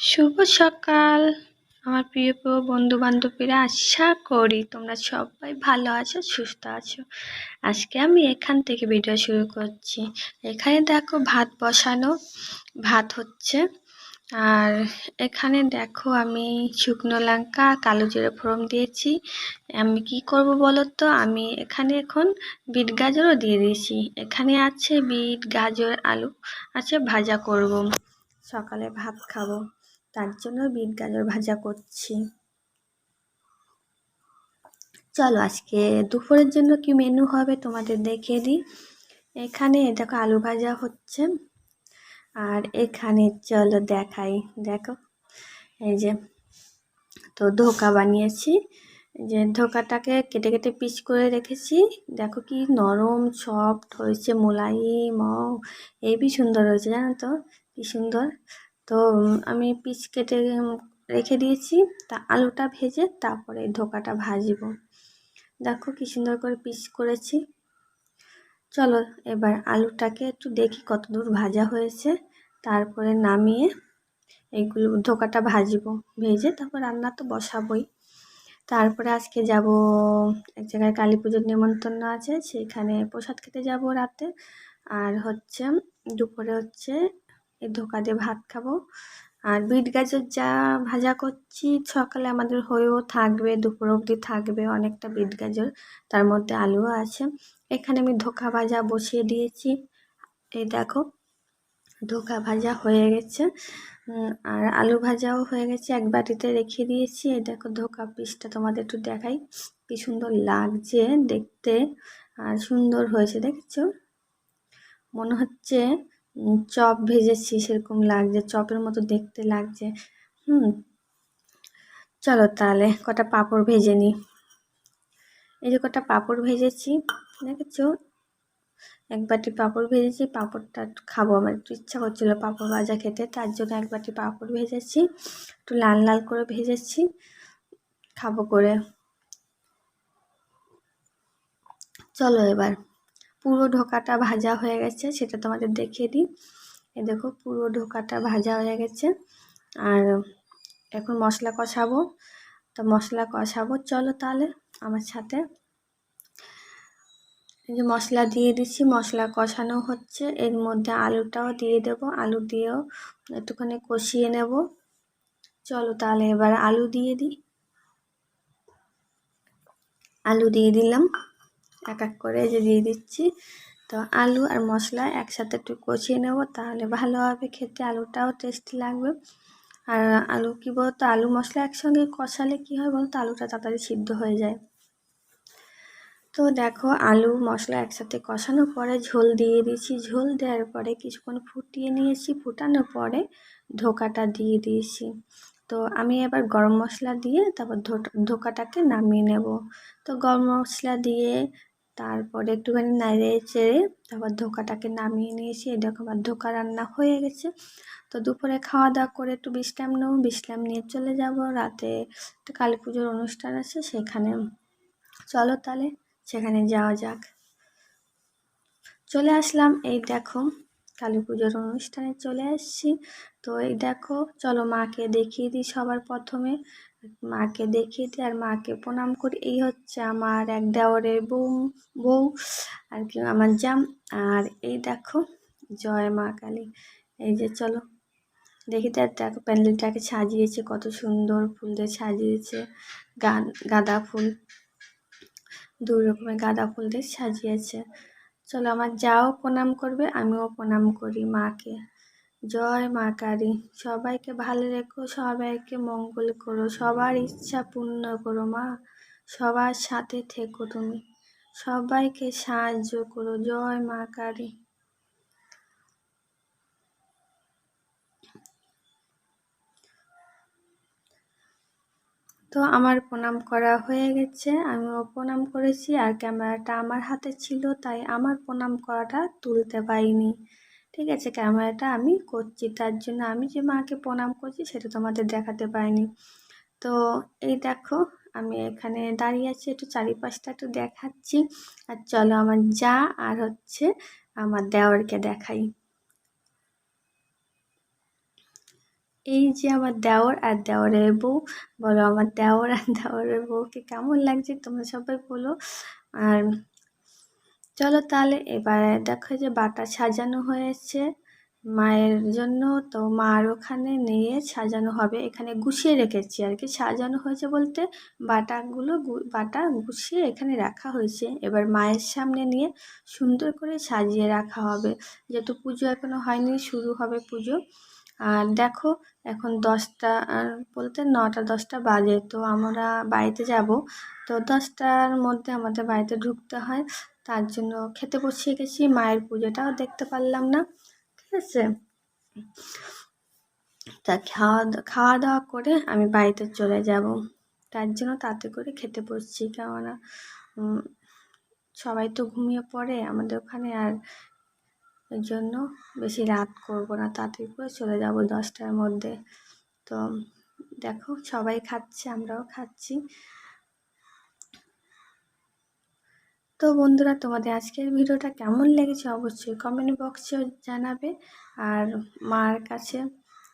শুভ সকাল। আমার প্রিয় প্রিয় বন্ধু বান্ধবীরা আশা করি তোমরা সবাই ভালো আছো, সুস্থ আছো। আজকে আমি এখান থেকে ভিডিও শুরু করছি। এখানে দেখো ভাত বসানো, ভাত হচ্ছে। আর এখানে দেখো আমি শুকনো লঙ্কা, কালো জিরে ফোড়ন দিয়েছি। আমি কি করব বলো তো আমি এখানে এখন বিট গাজরও দিয়ে দিয়েছি। এখানে আছে বিট, গাজর, আলু। আছে ভাজা করব। সকালে ভাত খাব। তার জন্য বিট গাজর ভাজা করছি। চলো আজকে দুপুরের জন্য কি মেনু হবে তোমাদের দেখিয়ে দিই। এখানে দেখো আলু ভাজা হচ্ছে। আর এখানে চলো দেখাই। দেখো, এই যে তো ধোকা বানিয়েছি। যে ধোকাটাকে কেটে কেটে পিস করে রেখেছি। দেখো কি নরম সফট হয়েছে, মোলায়েম এবি সুন্দর হয়েছে জানো তো? কি সুন্দর। তো, আমি পিস কেটে রেখে দিয়েছি, তা আলুটা ভেজে তারপরে ধোকাটা ভাজবো। দেখো কি সুন্দর করে পিস করেছি। চলো এবার আলুটাকে একটু দেখি কত দূর ভাজা হয়েছে। তারপরে নামিয়ে এইগুলো ধোকাটা ভাজবো, ভেজে তারপর রান্না তো বসাবই। তারপরে আজকে যাব, এক জায়গায় কালী পুজোর নিমন্ত্রণ আছে, সেখানে প্রসাদ খেতে যাব রাতে। আর হচ্ছে দুপুরে হচ্ছে এই ধোকা দিয়ে ভাত খাব। আর বিট গাজর যা ভাজা করছি, সকালে আমাদের হয়েও থাকবে, দুপুর অবধি থাকবে অনেকটা বিট গাজর, তার মধ্যে আলুও আছে। এখানে আমি ধোকা ভাজা বসিয়ে দিয়েছি। এই দেখো, ধোকা ভাজা হয়ে গেছে। আর আলু ভাজাও হয়ে গেছে, এক বাটিতে রেখে দিয়েছি। এই দেখো ধোকা পিসটা তোমাদের একটু দেখাই। কি সুন্দর লাগছে দেখতে, আর সুন্দর হয়েছে, দেখছ? মনে হচ্ছে চপ ভেজেছি সেরকম লাগছে, চপের মতো দেখতে লাগছে। হুম, চলো তাহলে কটা পাঁপড় ভেজে নিই। এই যে কটা পাঁপড় ভেজেছি, দেখেছ? এক বাটি পাঁপড় ভেজেছি, পাঁপড়টা খাব, আমার একটু ইচ্ছা করছিল পাঁপড় ভাজা খেতে, তার জন্য এক বাটি পাঁপড় ভেজেছি, একটু লাল লাল করে ভেজেছি, খাব করে। চলো এবার। পুরো ঢোকাটা ভাজা হয়ে গেছে, সেটা তোমাদের দেখিয়ে দিই। এ দেখো, পুরো ঢোকাটা ভাজা হয়ে গেছে। আর এখন মশলা কষাবো। তো মশলা কষাবো। চলো তাহলে আমার সাথে। এই যে মশলা দিয়ে দিচ্ছি, মশলা কষানো হচ্ছে। এর মধ্যে আলুটাও দিয়ে দেব। আলু দিয়েও একটুখানি কষিয়ে নেব। চলো তাহলে এবার আলু দিয়ে দিই। আলু দিয়ে দিলাম। এক এক করে যে দিয়ে দিচ্ছি। তো আলু আর মশলা একসাথে একটু কষিয়ে নেব, তাহলে ভালো হবে খেতে। আলুটাও টেস্টি লাগবে। আর আলু কী বলতো, আলু মশলা একসঙ্গে কষালে কী হয় বলতো, আলুটা তাড়াতাড়ি সিদ্ধ হয়ে যায়। তো দেখো, আলু মশলা একসাথে কষানোর পরে ঝোল দিয়ে দিয়েছি। ঝোল দেওয়ার পরে কিছুক্ষণ ফুটিয়ে নিয়েছি। ফুটানোর পরে ধোকাটা দিয়ে দিয়েছি। তো আমি এবার গরম মশলা দিয়ে তারপর ধোকাটাকে নামিয়ে নেব। তো গরম মশলা দিয়ে তারপরে একটুখানি নাড়িয়ে চেড়ে তারপর ধোকাটাকে নামিয়ে নিয়েছি। দেখো আমার ধোকা রান্না হয়ে গেছে। তো দুপুরে খাওয়া দাওয়া করে একটু বিশ্রাম নেব। বিশ্রাম নিয়ে চলে যাব। রাতে একটা কালী পুজোর অনুষ্ঠান আছে, সেখানে চলো তাহলে সেখানে যাওয়া যাক। চলে আসলাম। এই দেখো কালী পুজোর অনুষ্ঠানে চলে আসছি। তো এই দেখো, চলো মাকে দেখিয়ে দিই সবার প্রথমে। মাকে দেখিয়ে দিই আর মাকে প্রণাম করি। এই হচ্ছে আমার এক দেওয়ারের বউ বউ, আর কি, আমার জাম। আর এই দেখো, জয় মা কালী। এই যে, চলো। দেখি তার দেখো প্যান্ডেলটাকে সাজিয়েছে, কত সুন্দর ফুল দিয়ে সাজিয়েছে। গাঁদা ফুল। দুই রকমের গাঁদা ফুল দিয়ে সাজিয়েছে। চলো, আমার যাও প্রণাম করবে, আমিও প্রণাম করি মাকে। জয় মা কালী। সবাইকে ভালো রেখো, সবাইকে মঙ্গল করো, সবার ইচ্ছা পূর্ণ করো মা, সবার সাথে থেকো তুমি, সবাইকে সাহায্য করো, জয় মা কালী। তো আমার প্রণাম করা হয়ে গেছে, আমিও প্রণাম করেছি, আর ক্যামেরাটা আমার হাতে ছিল, তাই আমার প্রণাম করাটা তুলতে পারিনি। ঠিক আছে, ক্যামেরাটা আমি করছি। তার জন্য আমি যে মাকে প্রণাম করছি সেটা তোমাদের দেখাতে পারিনি। তো এই দেখো, আমি এখানে দাঁড়িয়ে আছি, একটু চারিপাশটা একটু দেখাচ্ছি। আর চলো আমার যা, আর হচ্ছে আমার দেওয়ারকে দেখাই। এই যে আমার দেওর আর দেওরের বউ। বলো আমার দেওর আর দেওরের বউকে কেমন লাগছে, তোমরা সবাই বলো। আর চলো তাহলে এবারে দেখো যে বাটা সাজানো হয়েছে। মায়ের জন্য তো মার ওখানে নিয়ে সাজানো হবে। এখানে গুছিয়ে রেখেছি আর কি। সাজানো হয়েছে বলতে বাটাগুলো বাটা গুছিয়ে এখানে রাখা হয়েছে। এবার মায়ের সামনে নিয়ে সুন্দর করে সাজিয়ে রাখা হবে। যেহেতু পুজো এখনও হয়নি, শুরু হবে পুজো। আর দেখো এখন দশটা বলতে নটা, দশটা বাজে। তো আমরা বাড়িতে যাব। তো দশটার মধ্যে আমাদের বাড়িতে ঢুকতে হয়। তার জন্য খেতে বসিয়ে গেছি। মায়ের পুজোটাও দেখতে পারলাম না। ঠিক আছে? তা খাওয়া খাওয়া দাওয়া করে আমি বাড়িতে চলে যাব। তার জন্য তাতে করে খেতে বসছি। কেননা সবাই তো ঘুমিয়ে পড়ে আমাদের ওখানে আর ওই জন্য বেশি রাত করব না। তাড়াতাড়ি করে চলে যাব দশটার মধ্যে। তো দেখো, সবাই খাচ্ছে, আমরাও খাচ্ছি। তো বন্ধুরা, তোমাদের আজকের ভিডিওটা কেমন লেগেছে অবশ্যই কমেন্ট বক্সে জানাবে। আর মার কাছে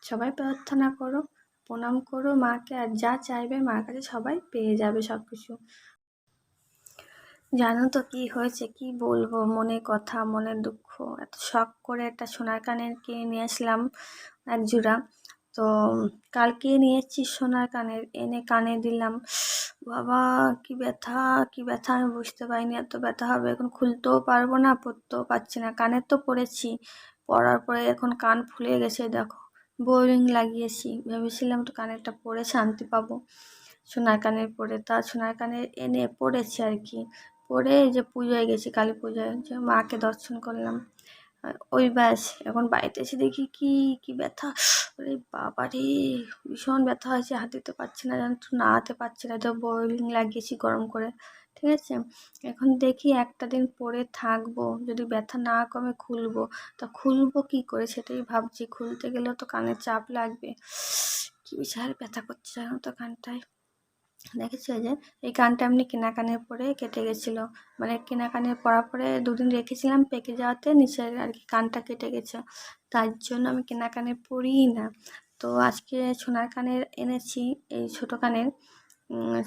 সবাই প্রার্থনা করো, প্রণাম করো মাকে, আর যা চাইবে মার কাছে সবাই পেয়ে যাবে সব কিছু জানো তো কি হয়েছে, কি বলব? মনে কথা, মনে দুঃখ। এত শখ করে একটা সোনার কানের কিনে নিয়ে আসলাম এক জোড়া তো কালকে নিয়ে এসেছি সোনার কানের, এনে কানে দিলাম। বাবা, কি ব্যথা কি ব্যথা আমি বুঝতে পারিনি, এত ব্যথা হবে, এখন খুলতেও পারব না, পরতেও পারছি না। কানের তো পরেছি পরার পরে এখন কান ফুলে গেছে, দেখো, বোরিং লাগিয়েছি। ভেবেছিলাম তো কানেরটা পরে শান্তি পাবো। সোনার কানের পরে, তা সোনার কানের এনে পড়েছি আর কি। পরে যে পুজোয় গেছি, কালী পুজোয়, যে মাকে দর্শন করলাম। ওই ব্যাস, এখন বাড়িতে এসে দেখি কি কি ব্যথা। আরে বাবা রে ভীষণ ব্যথা হয়েছে হাঁটতে পারছি না, জানো তো নাড়াতে পারছি না, তো বোরিং লাগিয়েছি গরম করে, ঠিক আছে? এখন দেখি একটা দিন পরে থাকব, যদি ব্যথা না কমে খুলবো, তা খুলবো কি করে সেটাই ভাবছি, খুলতে গেলেও তো কানে চাপ লাগবে। কি বিশাল ব্যথা করছে জানো তো কানটায়। দেখেছ যে, এই কানটা এমনি কেনা কানের পরে কেটে গেছিল। মানে কেনা পরার পরে দুদিন রেখেছিলাম, পেকে যাওয়াতে নিচের আর কি কানটা কেটে গেছে। তার জন্য আমি কেনা কানের পরিই না। তো আজকে সোনার কানের এনেছি, এই ছোটো কানের।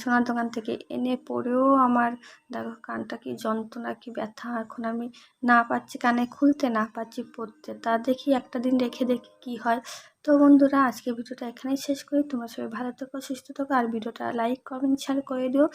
সোনার দোকান থেকে এনে পরেও আমার দেখো কানটা কি যন্ত্রণা, কি ব্যথা এখন আমি না পাচ্ছি, কানে খুলতে না পাচ্ছি, পড়তে। তা দেখি একটা দিন রেখে দেখি কি হয়। তো বন্ধুরা আজকে ভিডিওটা এখানেই শেষ করি। তোমার সবাই ভালো থেকো, সুস্থ থাকো, আর ভিডিওটা লাইক, কমেন্ট শেয়ার করে দিও।